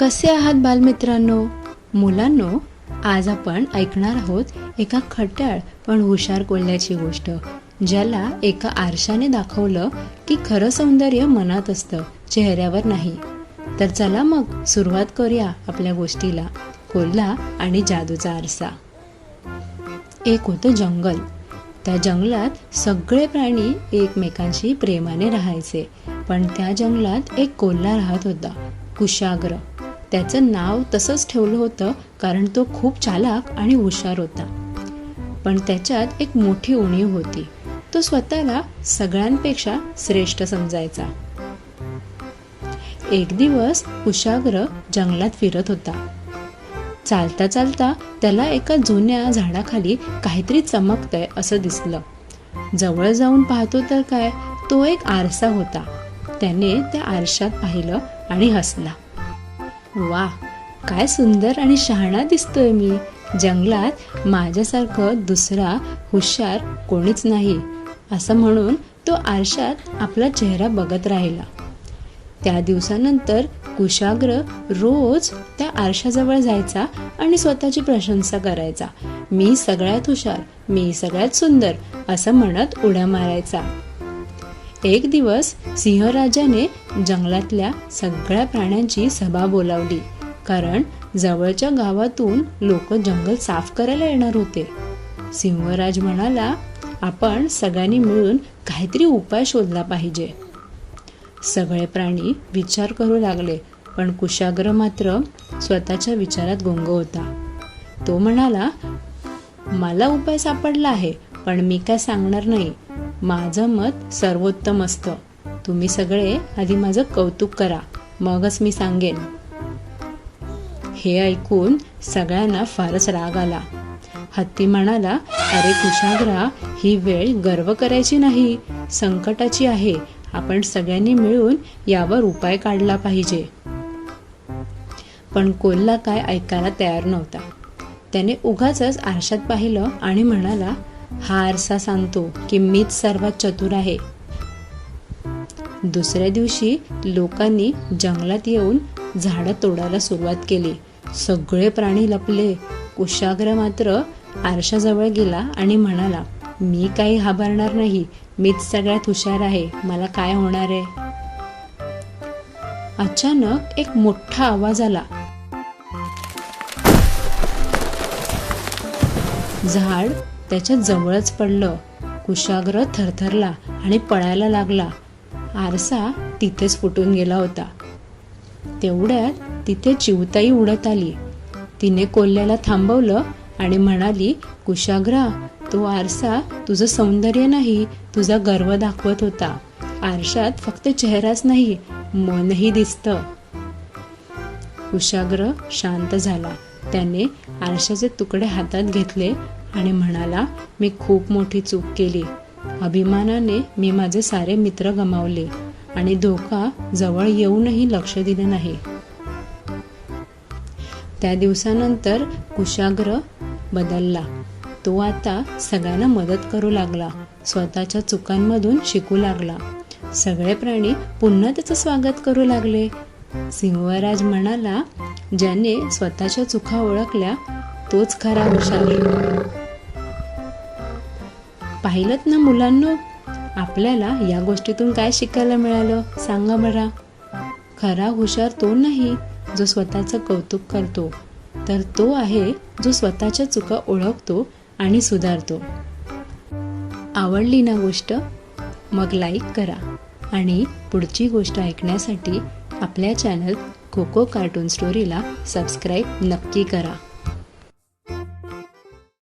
कसे आहात बालमित्रांनो? मुलांनो आज आपण ऐकणार आहोत एका खट्याळ पण हुशार कोल्ह्याची गोष्ट ज्याला एका आरशाने दाखवलं की खरं सौंदर्य मनात असतं चेहऱ्यावर नाही. तर चला मग सुरुवात करूया आपल्या गोष्टीला कोल्हा आणि जादूचा आरसा. एक होतं जंगल. त्या जंगलात सगळे प्राणी एकमेकांशी प्रेमाने राहायचे पण त्या जंगलात एक कोल्हा राहत होता कुशाग्र. त्याचं नाव तसंच ठेवलं होतं कारण तो खूप चालाक आणि हुशार होता. पण त्याच्यात एक मोठी उणीव होती. तो स्वतःला सगळ्यांपेक्षा श्रेष्ठ समजायचा. एक दिवस कुशाग्र जंगलात फिरत होता. चालता चालता त्याला एका जुन्या झाडाखाली काहीतरी चमकतंय असं दिसलं. जवळ जाऊन पाहतो तर काय तो एक आरसा होता. त्याने त्या आरशात पाहिलं आणि हसला. वा काय सुंदर आणि शहाणा दिसतोय मी. जंगलात माझ्यासारखं दुसरा हुशार कोणीच नाही असं म्हणून तो आरशात आपला चेहरा बघत राहिला. त्या दिवसानंतर कुशाग्र रोज त्या आरशाजवळ जायचा आणि स्वतःची प्रशंसा करायचा. मी सगळ्यात हुशार मी सगळ्यात सुंदर असं म्हणत उड्या मारायचा. एक दिवस सिंहराजाने जंगलातल्या सगळ्या प्राण्यांची सभा बोलावली. कारण जवळच्या गावातून लोक जंगल साफ करायला येणार होते. सिंहराज म्हणाला आपण सगळ्यांनी मिळून काहीतरी उपाय शोधला पाहिजे. सगळे प्राणी विचार करू लागले पण कुशाग्र मात्र स्वतःच्या विचारात गुंग होता. तो म्हणाला मला उपाय सापडला आहे पण मी काय सांगणार नाही. माझं मत सर्वोत्तम असतं. तुम्ही सगळे आधी माझं कौतुक करा. मगच मी सांगेन. हे ऐकून सगळ्यांना फारच राग आला. हत्ती म्हणाला अरे कुशाग्रा ही वेळ गर्व करायची नाही. संकटाची आहे. आपण सगळ्यांनी मिळून यावर उपाय काढला पाहिजे. पण कोल्हा काय ऐकायला तयार नव्हता. त्याने उगाच आरशात पाहिलं आणि म्हणाला हा आरसा सांगतो की मीच सर्वात चतुर आहे. दुसऱ्या दिवशी लोकांनी जंगलात येऊन झाडं तोडायला सुरुवात केली. सगळे प्राणी लपले. कुशाग्र मात्र आरशाजवळ गेला आणि म्हणाला मी काही घाबरणार नाही. मीच सगळ्यात हुशार आहे. मला काय होणार आहे? अचानक एक मोठा आवाज आला. झाड त्याच्या जवळच पडलं. कुशाग्र थरथरला आणि पळायला लागला. आरसा तिथेच फुटून गेला होता. तेवढ्यात तिथे चिवताई उडत आली. तिने कोल्ह्याला थांबवलं आणि म्हणाली कुशाग्रा तो आरसा तुझं सौंदर्य नाही तुझा गर्व दाखवत होता. आरशात फक्त चेहराच नाही मनही दिसतं. कुशाग्र शांत झाला. त्याने आरशाचे तुकडे हातात घेतले आणि म्हणाला मी खूप मोठी चूक केली. अभिमानाने मी माझे सारे मित्र गमावले आणि धोका जवळ येऊनही लक्ष दिले नाही. त्या दिवसानंतर कुशाग्र बदलला. तो आता सगळ्यांना मदत करू लागला. स्वतःच्या चुकांमधून शिकू लागला. सगळे प्राणी पुन्हा त्याचं स्वागत करू लागले. सिंहराज म्हणाला ज्याने स्वतःच्या चुका ओळखल्या तोच खरा हुशार. पाहिलं ना मुलांनो आपल्याला या गोष्टीतून काय शिकायला मिळालं? सांगा बरा. खरा हुशार तो नाही जो स्वतःचं कौतुक करतो. तर तो आहे जो स्वतःच्या चुका ओळखतो आणि सुधारतो. आवडली ना गोष्ट? मग लाईक करा. आणि पुढची गोष्ट ऐकण्यासाठी आपल्या चॅनल कोको कार्टून स्टोरीला सबस्क्राईब नक्की करा.